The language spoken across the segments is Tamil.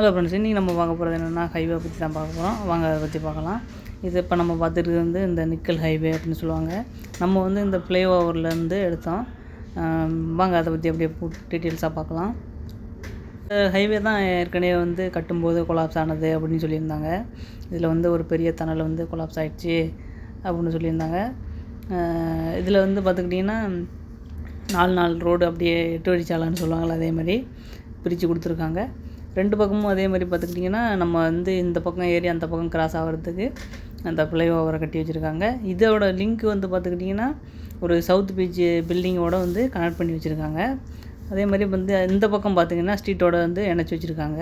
ஹலோ ஃப்ரெண்ட்ஸ் இன்றைக்கி நம்ம பார்க்க போகிறது என்னென்னா ஹைவே பற்றி தான் பார்க்க போகிறோம் வாங்க அதை பற்றி பார்க்கலாம். இது இப்போ நம்ம பார்த்துட்டு வந்து இந்த நிக்கல் ஹைவே அப்படின்னு சொல்லுவாங்க. நம்ம வந்து இந்த ஃப்ளைஓவர்லேருந்து எடுத்தோம். வாங்க அதை பற்றி அப்படியே டீட்டெயில்ஸாக பார்க்கலாம். ஹைவே தான் ஏற்கனவே வந்து கட்டும்போது கொலாப்ஸ் ஆனது அப்படின்னு சொல்லியிருந்தாங்க. இதில் வந்து ஒரு பெரிய தணல் வந்து கொலாப்ஸ் ஆகிடுச்சு அப்படின்னு சொல்லியிருந்தாங்க. இதில் வந்து பார்த்துக்கிட்டிங்கன்னா நாலு நாள் ரோடு அப்படியே எட்டு வழிச்சாலைன்னு சொல்லுவாங்கள்ல அதே மாதிரி பிரித்து கொடுத்துருக்காங்க. ரெண்டு பக்கமும் அதே மாதிரி பார்த்துக்கிட்டிங்கன்னா நம்ம வந்து இந்த பக்கம் ஏறி அந்த பக்கம் கிராஸ் ஆகிறதுக்கு அந்த ஃப்ளைஓவரை கட்டி வச்சுருக்காங்க. இதோட லிங்க் வந்து பார்த்துக்கிட்டிங்கன்னா ஒரு சவுத் பீச் பில்டிங்கோட வந்து கனெக்ட் பண்ணி வச்சுருக்காங்க. அதே மாதிரி வந்து இந்த பக்கம் பார்த்தீங்கன்னா ஸ்ட்ரீட்டோட வந்து இணைச்சி வச்சுருக்காங்க.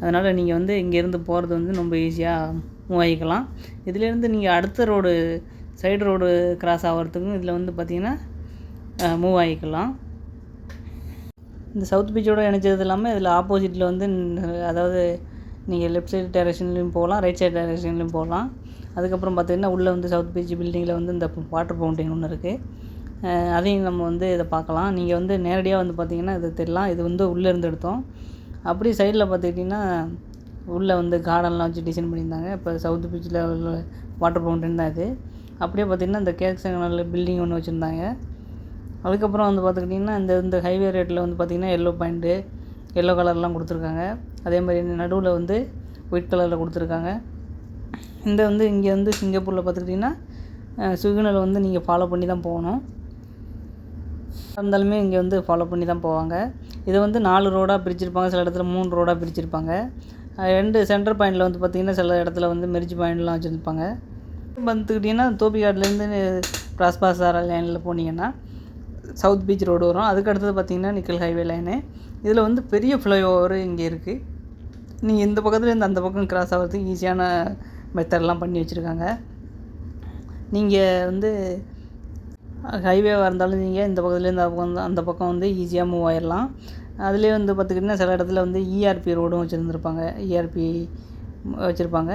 அதனால் நீங்கள் வந்து இங்கேருந்து போகிறது வந்து ரொம்ப ஈஸியாக மூவ் ஆகிக்கலாம். இதுலேருந்து நீங்கள் அடுத்த ரோடு சைடு ரோடு கிராஸ் ஆகிறதுக்கும் இதில் வந்து பார்த்திங்கன்னா மூவ் ஆகிக்கலாம். இந்த சவுத் பீச்சோட இணைச்சது இல்லாமல் இதில் ஆப்போசிட்டில் வந்து அதாவது நீங்கள் லெஃப்ட் சைடு டைரெக்ஷன்லேயும் போகலாம் ரைட் சைடு டைரெக்ஷன்லேயும் போகலாம். அதுக்கப்புறம் பார்த்தீங்கன்னா உள்ளே வந்து சவுத் பீச் பில்டிங்கில் வந்து இந்த வாட்டர் ஃபவுண்டைன் ஒன்று இருக்குது அதையும் நம்ம வந்து இதை பார்க்கலாம். நீங்கள் வந்து நேரடியாக வந்து பார்த்தீங்கன்னா இது தெரியலாம் இது வந்து உள்ளே இருந்து எடுத்தோம். அப்படி சைடில் பார்த்துக்கிட்டிங்கன்னா உள்ளே வந்து கார்டன்லாம் வச்சு டிசைன் பண்ணியிருந்தாங்க. இப்போ சவுத் பீச்சில் உள்ள வாட்டர் ஃபவுண்டைன் தான் இது. அப்படியே பார்த்திங்கன்னா இந்த கேக் பில்டிங் ஒன்று வச்சுருந்தாங்க. அதுக்கப்புறம் வந்து பார்த்துக்கிட்டிங்கன்னா இந்த இந்த ஹைவே ரேட்டில் வந்து பார்த்திங்கன்னா எல்லோ பாயிண்ட்டு எல்லோ கலர்லாம் கொடுத்துருக்காங்க. அதே மாதிரி நடுவில் வந்து ஒயிட் கலரில் கொடுத்துருக்காங்க. இந்த வந்து இங்கே வந்து சிங்கப்பூரில் பார்த்துக்கிட்டிங்கன்னா சிக்னலை வந்து நீங்கள் ஃபாலோ பண்ணி தான் போகணும். இருந்தாலுமே இங்கே வந்து ஃபாலோ பண்ணி தான் போவாங்க. இதை வந்து நாலு ரோடாக பிரிச்சிருப்பாங்க சில இடத்துல மூணு ரோடாக பிரிச்சிருப்பாங்க. ரெண்டு சென்டர் பாயிண்டில் வந்து பார்த்திங்கன்னா சில இடத்துல வந்து மெரிஜ் பாயிண்ட்லாம் வச்சுருப்பாங்க. வந்துக்கிட்டிங்கன்னா தோப்பிகாட்லேருந்து பிராஸ்பாசார லைனில் போனீங்கன்னா சவுத் பீச் ரோடு வரும். அதுக்கு அடுத்தது பார்த்திங்கன்னா நிக்கல் ஹைவே லைனு. இதில் வந்து பெரிய ஃப்ளைஓவர் இங்கே இருக்குது நீங்கள் இந்த பக்கத்துலேருந்து அந்த பக்கம் கிராஸ் ஆகிறதுக்கு ஈஸியான மெத்தட்லாம் பண்ணி வச்சுருக்காங்க. நீங்கள் வந்து ஹைவேவாக இருந்தாலும் நீங்கள் இந்த பக்கத்துலேருந்து அந்த பக்கம் அந்த பக்கம் வந்து ஈஸியாக மூவ் ஆயிடலாம் அதுலேயே வந்து பார்த்துக்கிட்டிங்கன்னா சில இடத்துல வந்து இஆர்பி ரோடும் வச்சுருந்துருப்பாங்க. இஆர்பி வச்சுருப்பாங்க.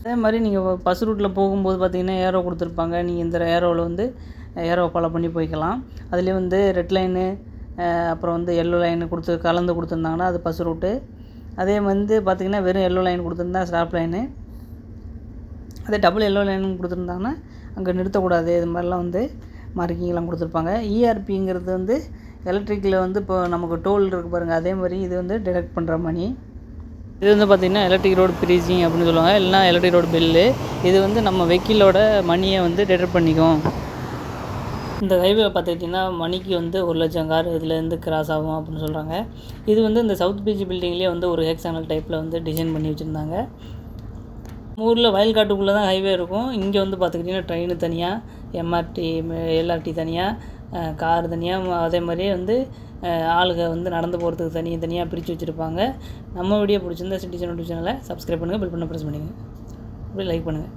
அதே மாதிரி நீங்கள் பஸ் ரூட்டில் போகும்போது பார்த்திங்கன்னா ஏரோ கொடுத்துருப்பாங்க. நீங்கள் இந்த ஏரோவில் வந்து ஏரோ ஃபாலோ பண்ணி போய்க்கலாம். அதுலேயும் வந்து ரெட் லைனு அப்புறம் வந்து எல்லோ லைனு கொடுத்து கலந்து கொடுத்துருந்தாங்கன்னா அது பஸ் ரூட்டு அதே வந்து பார்த்திங்கன்னா வெறும் எல்லோ லைன் கொடுத்துருந்தா ஸ்டாப் லைனு அதே டபுள் எல்லோ லைன் கொடுத்துருந்தாங்கன்னா அங்கே நிறுத்தக்கூடாது. இது மாதிரிலாம் வந்து மார்க்கிங்லாம் கொடுத்துருப்பாங்க. இஆர்பிங்கிறது வந்து எலக்ட்ரிக்கில் வந்து இப்போ நமக்கு டோல் இருக்குது பாருங்கள் அதே மாதிரி இது வந்து டிடெக்ட் பண்ணுற மணி. இது வந்து பார்த்திங்கன்னா எலக்ட்ரிக் ரோடு ப்ரீசிங் அப்படின்னு சொல்லுவாங்க. இல்லைனா எலக்ட்ரிக் ரோடு பில்லு இது வந்து நம்ம வெஹிக்கிளோட மணியை வந்து டிடெக்ட் பண்ணிக்கும். இந்த ஹைவே பார்த்துக்கிட்டிங்கன்னா மணிக்கு வந்து ஒரு லட்சம் கார் இதுலேருந்து கிராஸ் ஆகும் அப்படின்னு சொல்கிறாங்க இது வந்து இந்த சவுத் பீச் பில்டிங்லேயே வந்து ஒரு ஹெக்ஸானல் டைப்பில் வந்து டிசைன் பண்ணி வச்சுருந்தாங்க. ஊரில் வயல்காட்டுக்குள்ளே தான் ஹைவே இருக்கும். இங்கே வந்து பார்த்துக்கிட்டிங்கன்னா ட்ரெயின் தனியாக எம்ஆர்டி எல்ஆர்டி தனியாக கார் தனியாக அதே மாதிரியே வந்து ஆளுக ஆளுங்க வந்து நடந்து போகிறதுக்கு தனி தனியாக பிரித்து வச்சுருப்பாங்க. நம்ம வீடியோ பிடிச்சிருந்தா சிட்டிசன் யூடியூப் சேனலை சப்ஸ்கிரைப் பண்ணுங்கள் பில் பண்ண ப்ரெஸ் பண்ணுங்கள் அப்படியே லைக் பண்ணுங்கள்